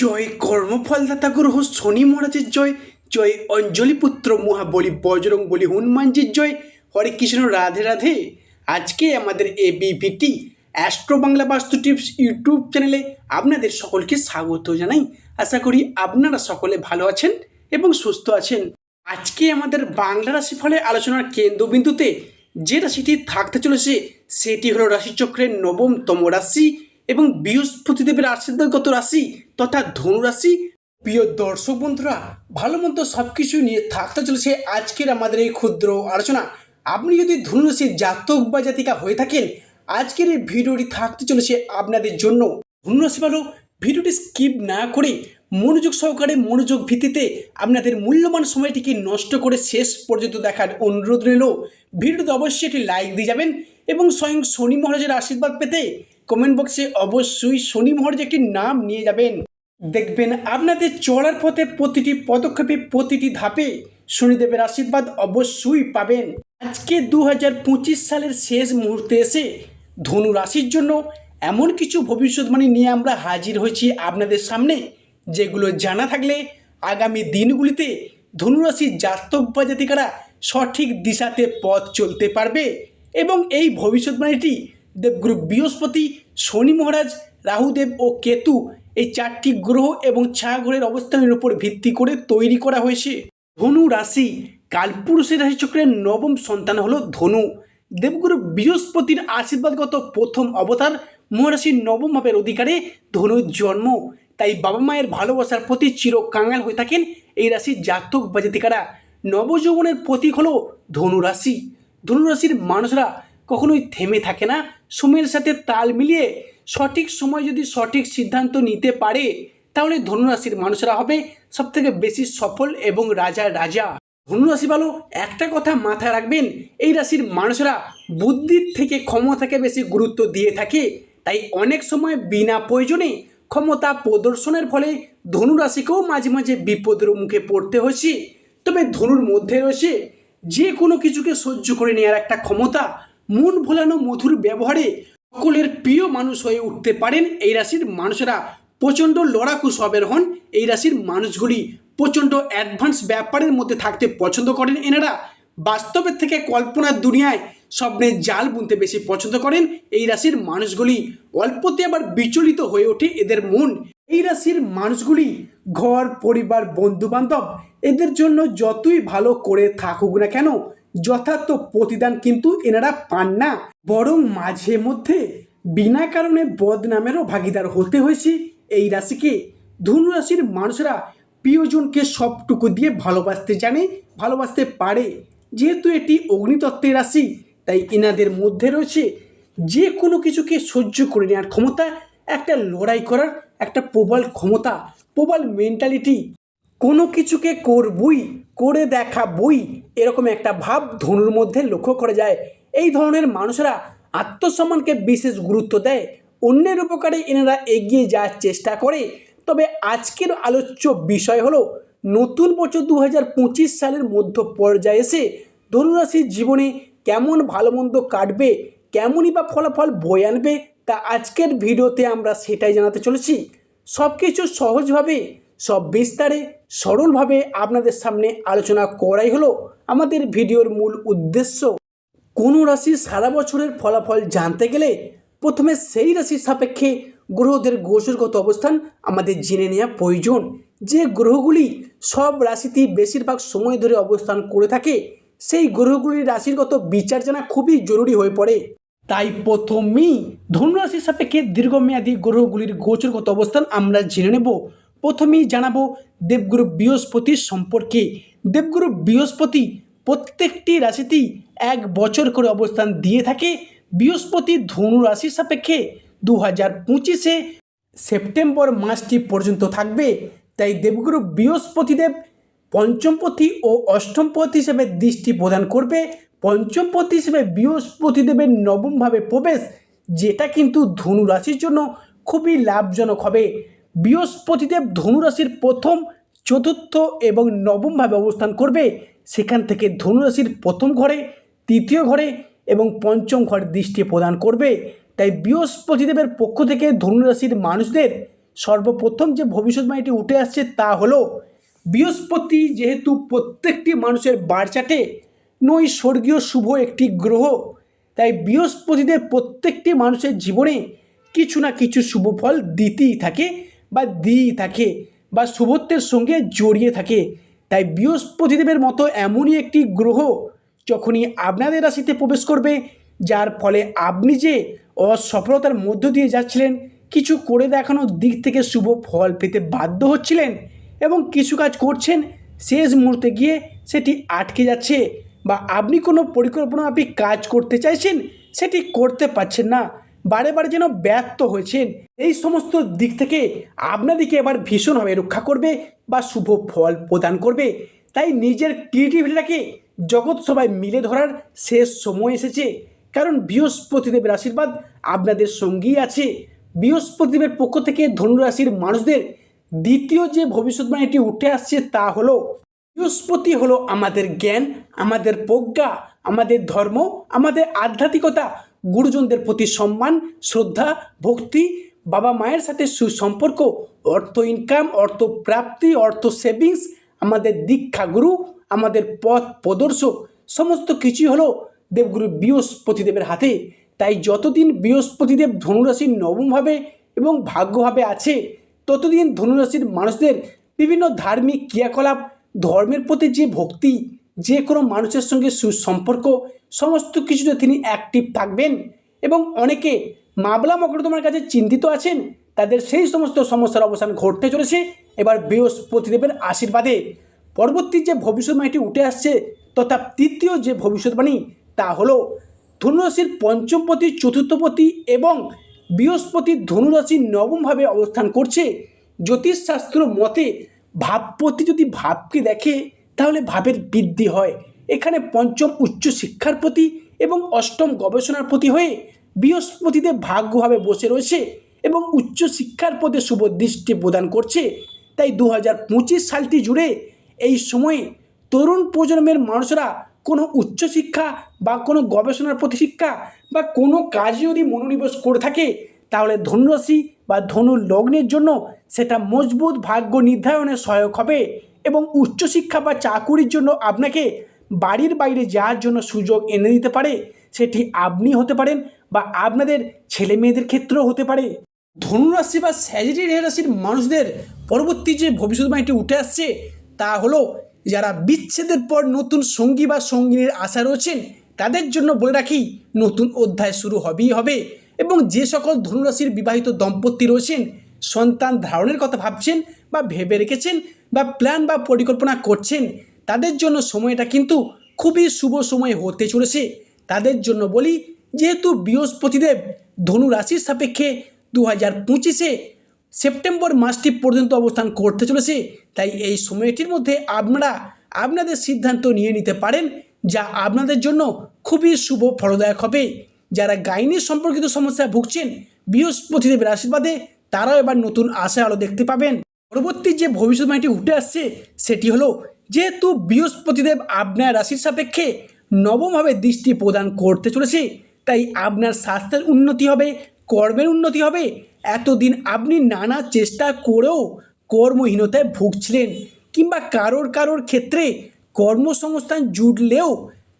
জয় কর্মফলদাতা গ্রহ শনি মহারাজের জয় জয় অঞ্জলি পুত্র মহাবলী বজরং বলি হনুমানজির জয়। হরে কৃষ্ণ, রাধে রাধে। আজকে আমাদের এ বিভিটি অ্যাস্ট্রো বাংলা বাস্তু টিপস ইউটিউব চ্যানেলে আপনাদের সকলকে স্বাগত জানাই। আশা করি আপনারা সকলে ভালো আছেন এবং সুস্থ আছেন। আজকে আমাদের বাংলা রাশিফলে আলোচনার কেন্দ্রবিন্দুতে যে রাশিটি থাকতে চলেছে, সেটি হলো রাশিচক্রের নবমতম রাশি। এবং বৃহস্পতিদেবের আশীর্বাদগত রাশি তথা ধনুরাশি প্রিয় দর্শক বন্ধুরা, ভালো মন্দ সব কিছু নিয়ে থাকতে চলেছে আজকের আমাদের এই ক্ষুদ্র আলোচনা। আপনি যদি ধনুরাশির জাতক বা জাতিকা হয়ে থাকেন, আজকের এই ভিডিওটি থাকতে চলেছে আপনাদের জন্য। ধনুরাশি ভালো, ভিডিওটি স্কিপ না করে মনোযোগ সহকারে মনোযোগ ভিত্তিতে আপনাদের মূল্যবান সময়টিকে নষ্ট করে শেষ পর্যন্ত দেখার অনুরোধ রইল। ভিডিওতে অবশ্যই একটি লাইক দিয়ে যাবেন এবং স্বয়ং শনি মহারাজের আশীর্বাদ পেতে কমেন্ট বক্সে অবশ্যই শনি যে একটি নাম নিয়ে যাবেন। দেখবেন আপনাদের চলার পথে প্রতিটি পদক্ষেপে প্রতিটি ধাপে শনিদেবের আশীর্বাদ অবশ্যই পাবেন। আজকে দু হাজার পঁচিশ সালের শেষ মুহূর্তে এসে ধনু রাশির জন্য এমন কিছু ভবিষ্যৎবাণী নিয়ে আমরা হাজির হয়েছি আপনাদের সামনে, যেগুলো জানা থাকলে আগামী দিনগুলিতে ধনুরাশির জাতক বা জাতিকারা সঠিক দিশাতে পথ চলতে পারবে এবং এই ভবিষ্যৎবাণীটি দেবগুরু বৃহস্পতি, শনি মহারাজ, রাহুদেব ও কেতু এই চারটি গ্রহ এবং ছায়াগ্রহের অবস্থানের উপর ভিত্তি করে তৈরি করা হয়েছে। ধনু রাশি, কালপুরুষের রাশিচক্রের নবম সন্তান হলো ধনু। দেবগুরু বৃহস্পতির আশীর্বাদগত প্রথম অবতার মহারাশির নবম ভাবের অধিকারে ধনুর জন্ম। তাই বাবা মায়ের ভালোবাসার প্রতি চির কাঙাল হয়ে থাকেন এই রাশির জাতক বা জাতিকারা। নবযৌবনের প্রতীক হলো ধনু রাশি। ধনু রাশির মানুষরা কখনোই থেমে থাকে না। সময়ের সাথে তাল মিলিয়ে সঠিক সময় যদি সঠিক সিদ্ধান্ত নিতে পারে, তাহলে ধনুরাশির মানুষরা হবে সবথেকে বেশি সফল এবং রাজা রাজা। ধনুরাশি ভালো, একটা কথা মাথায় রাখবেন, এই রাশির মানুষরা বুদ্ধির থেকে ক্ষমতাকে বেশি গুরুত্ব দিয়ে থাকে। তাই অনেক সময় বিনা প্রয়োজনে ক্ষমতা প্রদর্শনের ফলে ধনুরাশিকেও মাঝে মাঝে বিপদের মুখে পড়তে হয়েছে তবে ধনুর মধ্যে রয়েছে যে কোনো কিছুকে সহ্য করে নেওয়ার একটা ক্ষমতা মন ভোলানো মধুর ব্যবহারে সকলের প্রিয় মানুষ হয়ে উঠতে পারেন এই রাশির মানুষেরা। প্রচণ্ড লড়াকু স্ববের হন এই রাশির মানুষগুলি। প্রচণ্ড অ্যাডভান্স ব্যাপারের মধ্যে থাকতে পছন্দ করেন এনারা। বাস্তবের থেকে কল্পনার দুনিয়ায় স্বপ্নের জাল বুনতে বেশি পছন্দ করেন এই রাশির মানুষগুলি। অল্পতে আবার বিচলিত হয়ে ওঠে এদের মন। এই রাশির মানুষগুলি ঘর, পরিবার বন্ধু বান্ধব এদের জন্য যতই ভালো করে থাকুক না কেন যথার্থ প্রতিদান কিন্তু এনারা পান না। বরং মাঝে মধ্যে বিনা কারণে বদনামেরও ভাগিদার হতে হয়েছে এই রাশিকে। ধনু রাশির মানুষরা প্রিয়জনকে সবটুকু দিয়ে ভালোবাসতে জানে, ভালোবাসতে পারে। যেহেতু এটি অগ্নিতত্ত্বের রাশি, তাই এনাদের মধ্যে রয়েছে যে কোনো কিছুকে সহ্য করে নেওয়ার ক্ষমতা, একটা লড়াই করার একটা প্রবল ক্ষমতা, প্রবল মেন্টালিটি কোনো কিছুকে করবই, করে দেখা বই এরকম একটা ভাব ধনুর মধ্যে লক্ষ্য করা যায়। এই ধরনের মানুষরা আত্মসম্মানকে বিশেষ গুরুত্ব দেয়। অন্যের উপকারে এনারা এগিয়ে যাওয়ার চেষ্টা করে। তবে আজকের আলোচ্য বিষয় হলো, নতুন বছর দু হাজার পঁচিশ সালের মধ্য পর্যায়ে এসে ধনুরাশির জীবনে কেমন ভালো মন্দ কাটবে, কেমনই বা ফলাফল বয়ে আনবে, তা আজকের ভিডিওতে আমরা সেটাই জানাতে চলেছি। সব কিছু সহজভাবে, সব বিস্তারে সরলভাবে আপনাদের সামনে আলোচনা করাই হলো আমাদের ভিডিওর মূল উদ্দেশ্য। কোনো রাশি সারা বছরের ফলাফল জানতে গেলে প্রথমে সেই রাশির সাপেক্ষে গ্রহদের গোচরগত অবস্থান আমাদের জেনে নেওয়া প্রয়োজন। যে গ্রহগুলি সব রাশিতেই বেশিরভাগ সময় ধরে অবস্থান করে থাকে, সেই গ্রহগুলির রাশিরগত বিচার জানা খুবই জরুরি হয়ে পড়ে। তাই প্রথমেই ধনুরাশির সাপেক্ষে দীর্ঘমেয়াদী গ্রহগুলির গোচরগত অবস্থান আমরা জেনে নেব। প্রথমেই জানাব দেবগুরু বৃহস্পতির সম্পর্কে। দেবগুরু বৃহস্পতি প্রত্যেকটি রাশিতেই এক বছর করে অবস্থান দিয়ে থাকে। বৃহস্পতি ধনু রাশির সাপেক্ষে দু হাজার পঁচিশে সেপ্টেম্বর মাসটি পর্যন্ত থাকবে। তাই দেবগুরু বৃহস্পতিদেব পঞ্চমপতি ও অষ্টমপতি হিসেবে দৃষ্টি প্রদান করবে। পঞ্চমপতি হিসেবে বৃহস্পতিদেবের নবমভাবে প্রবেশ, যেটা কিন্তু ধনু রাশির জন্য খুবই লাভজনক হবে। বৃহস্পতিদেব ধনুরাশির প্রথম, চতুর্থ এবং নবমভাবে অবস্থান করবে। সেখান থেকে ধনুরাশির প্রথম ঘরে, তৃতীয় ঘরে এবং পঞ্চম ঘরে দৃষ্টি প্রদান করবে। তাই বৃহস্পতিদেবের পক্ষ থেকে ধনুরাশির মানুষদের সর্বপ্রথম যে ভবিষ্যৎবাণীটি উঠে আসছে তা হলো, বৃহস্পতি যেহেতু প্রত্যেকটি মানুষের বারচাটে নই স্বর্গীয় শুভ একটি গ্রহ। তাই বৃহস্পতিদের প্রত্যেকটি মানুষের জীবনে কিছু না কিছু শুভ ফল দিতেই থাকে। বা দিয়েই থাকে বা শুভত্বের সঙ্গে জড়িয়ে থাকে। তাই বৃহস্পতিদেবের মতো এমনই একটি গ্রহ যখনই আপনাদের রাশিতে প্রবেশ করবে, যার ফলে আপনি যে অসফলতার মধ্য দিয়ে যাচ্ছিলেন, কিছু করে দেখানোর দিক থেকে শুভ ফল পেতে বাধ্য হচ্ছিলেন এবং কিছু কাজ করছেন, শেষ মুহূর্তে গিয়ে সেটি আটকে যাচ্ছে বা আপনি কোনো পরিকল্পনা আপনি কাজ করতে চাইছেন, সেটি করতে পারছেন না। বারে বারে যেন ব্যর্থ হয়েছেন। এই সমস্ত দিক থেকে আপনাদেরকে এবার ভীষণভাবে রক্ষা করবে বা শুভ ফল প্রদান করবে। তাই নিজের ক্রিয়েটিভিটিটাকে জগৎ সবাই মিলে ধরার শেষ সময় এসেছে। কারণ বৃহস্পতিদেবের আশীর্বাদ আপনাদের সঙ্গেই আছে। বৃহস্পতিদেবের পক্ষ থেকে ধনুরাশির মানুষদের দ্বিতীয় যে ভবিষ্যৎবাণীটি উঠে আসছে তা হলো, বৃহস্পতি হলো আমাদের জ্ঞান, আমাদের প্রজ্ঞা, আমাদের ধর্ম, আমাদের আধ্যাত্মিকতা গুরুজনদের প্রতি সম্মান, শ্রদ্ধা, ভক্তি, বাবা মায়ের সাথে সুসম্পর্ক, অর্থ ইনকাম অর্থ প্রাপ্তি, অর্থ সেভিংস আমাদের দীক্ষাগুরু আমাদের পথ প্রদর্শক, সমস্ত কিছুই হলো দেবগুরু বৃহস্পতিদেবের হাতে। তাই যতদিন বৃহস্পতিদেব ধনুরাশির নবমভাবে এবং ভাগ্যভাবে আছে, ততদিন ধনুরাশির মানুষদের বিভিন্ন ধার্মিক ক্রিয়াকলাপ, ধর্মের প্রতি যে ভক্তি, যে কোনো মানুষের সঙ্গে সুসম্পর্ক সমস্ত কিছুতে তিনি অ্যাক্টিভ থাকবেন এবং অনেকে মামলা মকদ্দমার কাছে চিন্তিত আছেন, তাদের সেই সমস্ত সমস্যার অবসান ঘটতে চলেছে। এবার বৃহস্পতিদেবের আশীর্বাদে। পরবর্তী যে ভবিষ্যৎবাণীটি উঠে আসছে তথা তৃতীয় যে ভবিষ্যৎবাণী, তা হলো ধনুরাশির পঞ্চমপতি, চতুর্থপতি এবং বৃহস্পতি ধনুরাশির নবমভাবে অবস্থান করছে। জ্যোতিষশাস্ত্র মতে, ভাবপতি যদি ভাবকে দেখে, তাহলে ভাবের বৃদ্ধি হয়। এখানে পঞ্চম উচ্চ শিক্ষার প্রতি এবং অষ্টম গবেষণার প্রতি হয়ে বৃহস্পতিদের ভাগ্যভাবে বসে রয়েছে এবং উচ্চ শিক্ষার পদে শুভ দৃষ্টি প্রদান করছে। তাই দু হাজার পঁচিশ সালটি জুড়ে এই সময়ে তরুণ প্রজন্মের মানুষরা কোনো উচ্চশিক্ষা বা কোনো গবেষণার প্রতি শিক্ষা বা কোনো কাজে যদি মনোনিবেশ করে থাকে, তাহলে ধনুরাশি বা ধনু লগ্নের জন্য সেটা মজবুত ভাগ্য নির্ধারণে সহায়ক হবে এবং উচ্চশিক্ষা বা চাকুরির জন্য আপনাকে বাড়ির বাইরে যাওয়ার জন্য সুযোগ এনে দিতে পারে? সেটি আপনি হতে পারেন বা আপনাদের ছেলে মেয়েদের ক্ষেত্রেও হতে পারে। ধনুরাশি বা স্যাজিটেরিয়াস রাশির মানুষদের পরবর্তী যে ভবিষ্যৎবাণীটি উঠে আসছে, তা হলো যারা বিচ্ছেদের পর নতুন সঙ্গী বা সঙ্গিনীর আশা রয়েছেন, তাদের জন্য বলে রাখি নতুন অধ্যায় শুরু হবেই হবে এবং যে সকল ধনুরাশির বিবাহিত দম্পতি রয়েছেন, সন্তান ধারণের কথা ভাবছেন বা ভেবে রেখেছেন বা প্ল্যান বা পরিকল্পনা করছেন তাদের জন্য সময়টা কিন্তু খুবই শুভ সময় হতে চলেছে। তাদের জন্য বলি, যেহেতু বৃহস্পতিদেব ধনু রাশির সাপেক্ষে দু হাজার পঁচিশে সেপ্টেম্বর মাসটি পর্যন্ত অবস্থান করতে চলেছে, তাই এই সময়টির মধ্যে আপনারা আপনাদের সিদ্ধান্ত নিয়ে নিতে পারেন, যা আপনাদের জন্য খুবই শুভ ফলদায়ক হবে। যারা গাইনি সম্পর্কিত সমস্যায় ভুগছেন, বৃহস্পতিদেবের আশীর্বাদে তারাও এবার নতুন আশা আলো দেখতে পাবেন। পরবর্তী যে ভবিষ্যৎবাণীটি উঠে আসছে, সেটি হলো যেহেতু বৃহস্পতিদেব আপনার রাশির সাপেক্ষে নবমভাবে দৃষ্টি প্রদান করতে চলেছে, তাই আপনার স্বাস্থ্যের উন্নতি হবে, কর্মের উন্নতি হবে। এতদিন আপনি নানা চেষ্টা করেও কর্মহীনতায় ভুগছিলেন কিংবা কারোর কারোর ক্ষেত্রে কর্মসংস্থান জুটলেও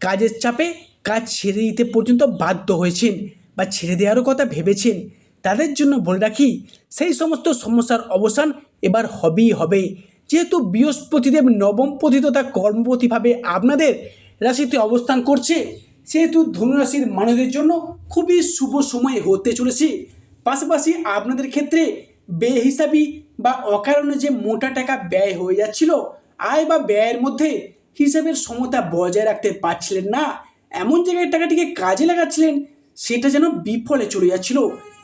কাজের চাপে কাজ ছেড়ে দিতে পর্যন্ত বাধ্য হয়েছেন বা ছেড়ে দেওয়ারও কথা ভেবেছেন। তাদের জন্য বলে রাখি, সেই সমস্ত সমস্যার অবসান এবার হবেই হবে। যেহেতু বৃহস্পতিদেব নবম নবমপতি তথা কর্মপতিভাবে আপনাদের রাশিতে অবস্থান করছে, সেহেতু ধনুরাশির মানুষদের জন্য খুবই শুভ সময় হতে চলেছে। পাশাপাশি আপনাদের ক্ষেত্রে বেহিসাবি বা অকারণে যে মোটা টাকা ব্যয় হয়ে যাচ্ছিল, আয় বা ব্যয়ের মধ্যে হিসাবের সমতা বজায় রাখতে পারছিলেন না। এমন জায়গায় টাকাটিকে কাজে লাগাচ্ছিলেন, সেটা যেন বিফলে চলে যাচ্ছিল।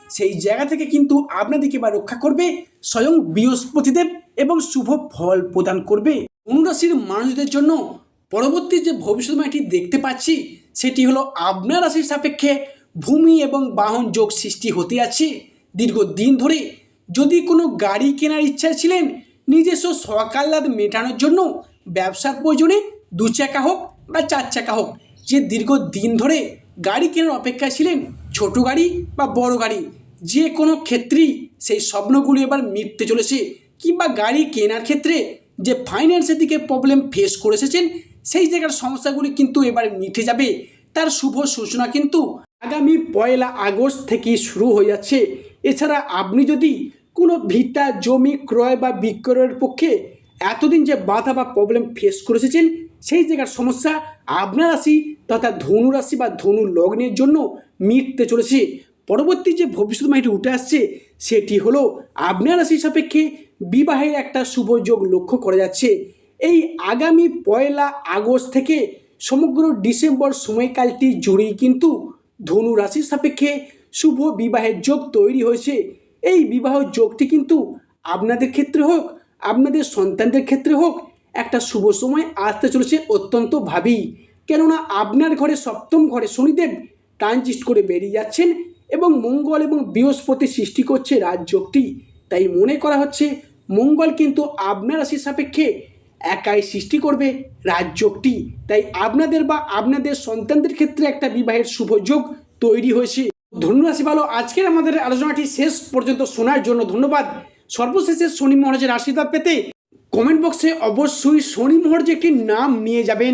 সেই জায়গা থেকে কিন্তু আপনাদেরকে বা রক্ষা করবে স্বয়ং বৃহস্পতিদেব। এবং শুভ ফল প্রদান করবে। অনুরাশির মানুষদের জন্য পরবর্তী যে ভবিষ্যৎবাণীটি দেখতে পাচ্ছি, সেটি হলো আপনার রাশির সাপেক্ষে ভূমি এবং বাহন যোগ সৃষ্টি হতে আছে দীর্ঘদিন ধরে যদি কোনো গাড়ি কেনার ইচ্ছা ছিলেন, নিজস্ব সকাল্লাদ মেটানোর জন্য ব্যবসার প্রয়োজনে দু চাকা হোক বা চার চাকা হোক, যে দীর্ঘদিন ধরে গাড়ি কেনার অপেক্ষায় ছিলেন, ছোট গাড়ি বা বড় গাড়ি, যে কোনো ক্ষেত্রেই সেই স্বপ্নগুলি এবার মিটতে চলেছে। কিংবা গাড়ি কেনার ক্ষেত্রে যে ফাইন্যান্সের দিকে প্রবলেম ফেস করে এসেছেন, সেই জায়গার সমস্যাগুলি কিন্তু এবার মিটে যাবে। তার শুভ সূচনা কিন্তু আগামী পয়লা আগস্ট থেকেই শুরু হয়ে যাচ্ছে। এছাড়া আপনি যদি কোনো ভিটা, জমি ক্রয় বা বিক্রয়ের পক্ষে এতদিন যে বাধা বা প্রবলেম ফেস করে এসেছেন, সেই জায়গার সমস্যা আপনার রাশি তথা ধনু রাশি বা ধনু লগ্নের জন্য মিটতে চলেছে। পরবর্তী যে ভবিষ্যৎবাণীটি উঠে আসছে, সেটি হলো আপনার রাশি সাপেক্ষে বিবাহের একটা শুভ যোগ লক্ষ্য করা যাচ্ছে। এই আগামী পয়লা আগস্ট থেকে সমগ্র ডিসেম্বর সময়কালটি জুড়েই কিন্তু ধনু রাশির সাপেক্ষে শুভ বিবাহের যোগ তৈরি হয়েছে। এই বিবাহ যোগটি কিন্তু আপনাদের ক্ষেত্রে হোক, আপনাদের সন্তানদের ক্ষেত্রে হোক, একটা শুভ সময় আসতে চলেছে অত্যন্ত ভাবি কেননা আপনার ঘরে সপ্তম ঘরে শনিদেব ট্রানজিস্ট করে বেরিয়ে যাচ্ছেন এবং মঙ্গল এবং বৃহস্পতি সৃষ্টি করছে রাজযোগটি। তাই মনে করা হচ্ছে মঙ্গল কিন্তু আপনার রাশির সাপেক্ষে একাই সৃষ্টি করবে রাজযোগটি। তাই আপনাদের বা আপনাদের সন্তানদের ক্ষেত্রে একটা বিবাহের শুভ যোগ তৈরি হয়েছে। ধনুরাশি ভালো আজকের আমাদের আলোচনাটি শেষ পর্যন্ত শোনার জন্য ধন্যবাদ। সর্বশেষে শনি মহারাজের আশীর্বাদ পেতে কমেন্ট বক্সে অবশ্যই শনি মহারাজ একটি নাম নিয়ে যাবেন।